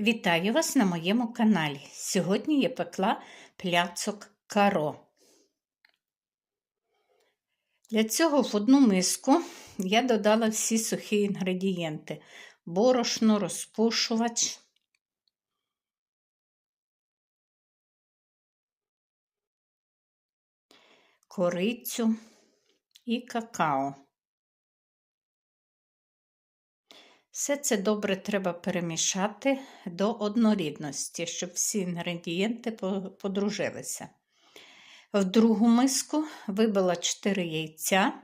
Вітаю вас на моєму каналі. Сьогодні я пекла пляцок каро. Для цього в одну миску я додала всі сухі інгредієнти: борошно, розпушувач, корицю і какао. Все це добре треба перемішати до однорідності, щоб всі інгредієнти подружилися. В другу миску вибила 4 яйця.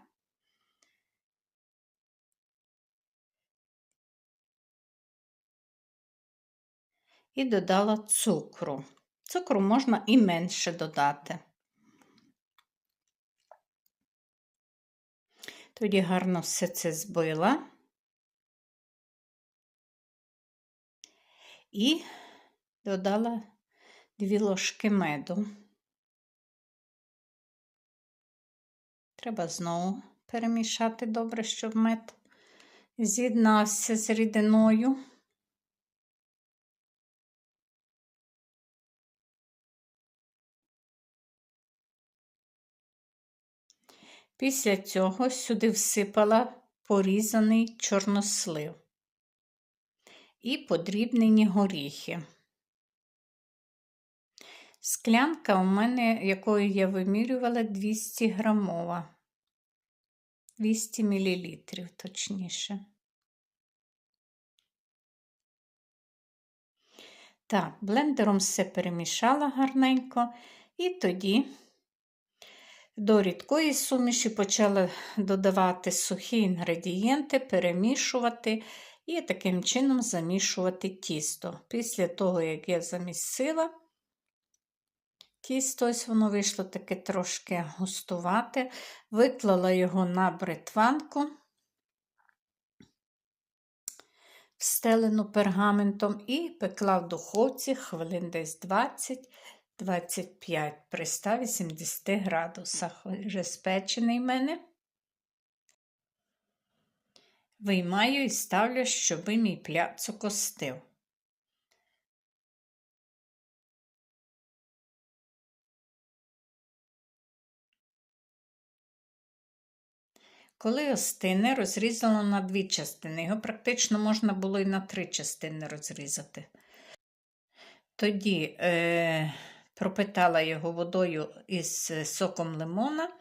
І додала цукру. Цукру можна і менше додати. Тоді гарно все це збила. І додала дві ложки меду. Треба знову перемішати добре, щоб мед з'єднався з рідиною. Після цього сюди всипала порізаний чорнослив і подрібнені горіхи. Склянка у мене, якою я вимірювала 200 грамова, 200 мл, точніше. Так, блендером все перемішала гарненько, і тоді до рідкої суміші почала додавати сухі інгредієнти, перемішувати і таким чином замішувати тісто. Після того, як я замісила тісто, ось воно вийшло таке трошки густувате, виклала його на бритванку, встелену пергаментом, і пекла в духовці хвилин десь 20-25 при 180 градусах. Вже спечений мене. Виймаю і ставлю, щоби мій пляцок остив. Коли остине, розрізала на дві частини. Його практично можна було і на три частини розрізати. Тоді е, пропитала його водою із соком лимона,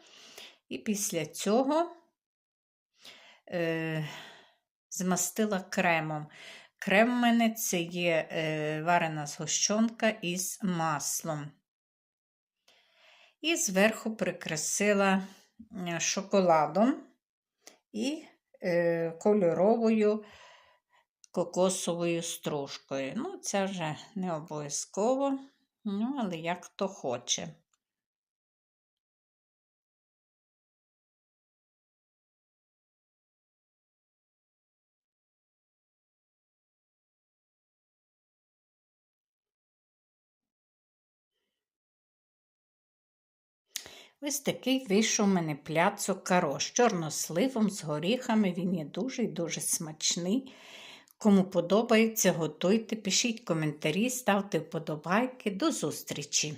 і після цього е, змастила кремом. Крем в мене це є е, варена згущенка із маслом. І зверху прикрасила е, шоколадом і е, кольоровою кокосовою стружкою. Ну, це вже не обов'язково, ну, але як хто хоче. Ось такий вийшов у мене пляцок каро з чорносливом, з горіхами. Він є дуже і дуже смачний. Кому подобається, готуйте, пишіть коментарі, ставте вподобайки. До зустрічі!